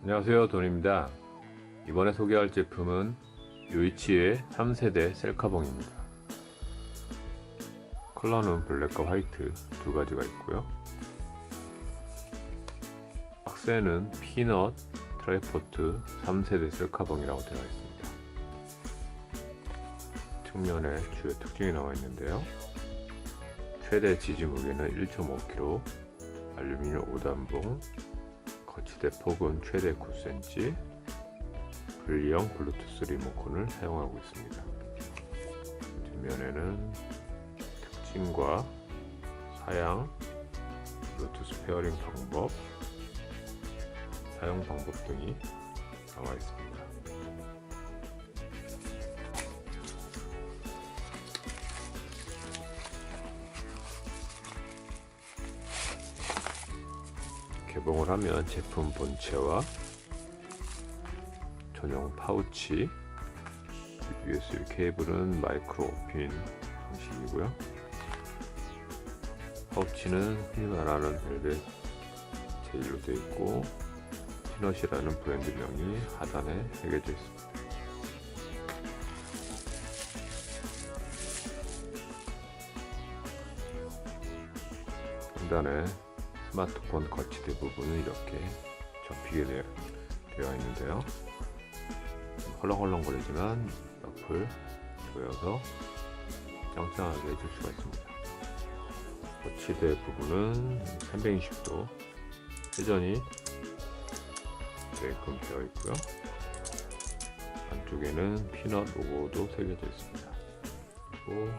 안녕하세요 돈입니다. 이번에 소개할 제품은 요이치의 3세대 셀카봉입니다. 컬러는 블랙과 화이트 두 가지가 있고요. 박스에는 피넛 트라이포트 3세대 셀카봉이라고 되어 있습니다. 측면에 주요 특징이 나와 있는데요. 최대 지지 무게는 1.5kg 알루미늄 5단봉 거치대 폭은 최대 9cm 분리형 블루투스 리모컨을 사용하고 있습니다. 뒷면에는 특징과 사양, 블루투스 페어링 방법, 사용 방법 등이 나와 있습니다. 개봉을 하면 제품 본체와 전용 파우치 USB 케이블은 마이크로 핀 방식이고요. 파우치는 흔히 말하는 벨벳 제일로 되어 있고 피넛이라는 브랜드명이 하단에 새겨져 있습니다. 상단에 스마트폰 거치대 부분은 이렇게 접히게 되어, 있는데요. 헐렁헐렁거리지만 옆을 조여서 짱짱하게 해줄 수가 있습니다. 거치대 부분은 320도 회전이 되게끔 되어 있고요. 안쪽에는 피넛 로고도 새겨져 있습니다. 그리고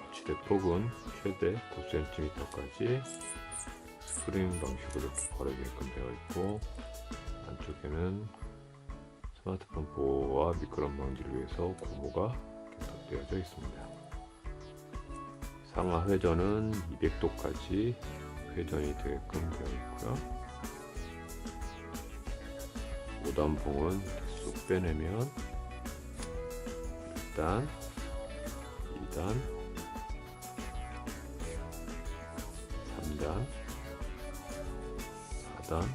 거치대 폭은 최대 9cm까지 스프링 방식으로 이렇게 걸어게끔 되어 있고 안쪽에는 스마트폰 보호와 미끄럼 방지를 위해서 고무가 겹되어져 있습니다. 상하 회전은 200도까지 회전이 되게끔 되어 있고요. 5단봉은 쑥 빼내면 1단, 2단, 3단, 4단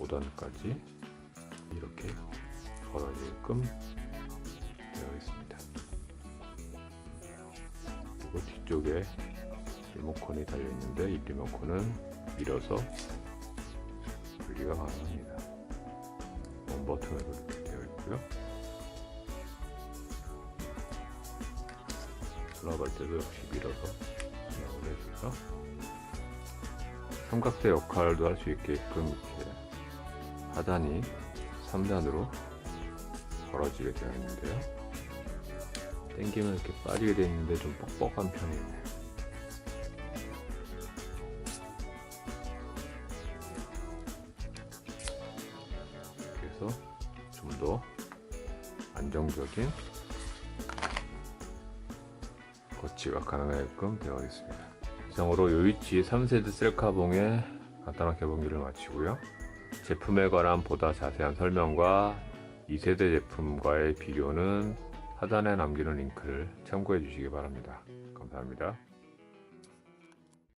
5단까지 이렇게 걸어지게끔 되어 있습니다. 그리고 뒤쪽에 리모컨이 달려 있는데 이 리모컨은 밀어서 분리가 가능합니다. 원 버튼으로 이렇게 되어 있고요. 올라갈 때도 역시 밀어서 해줘서 삼각대 역할도 할 수 있게끔 이렇게 하단이 3단으로 걸어지게 되어 있는데요 당기면 이렇게 빠지게 되어 있는데 좀 뻑뻑한 편이에요 그래서 좀 더 안정적인 거치가 가능하게끔 되어 있습니다. 이상으로 요이치 3세대 셀카봉의 간단한 개봉기를 마치고요. 제품에 관한 보다 자세한 설명과 2세대 제품과의 비교는 하단에 남기는 링크를 참고해 주시기 바랍니다. 감사합니다.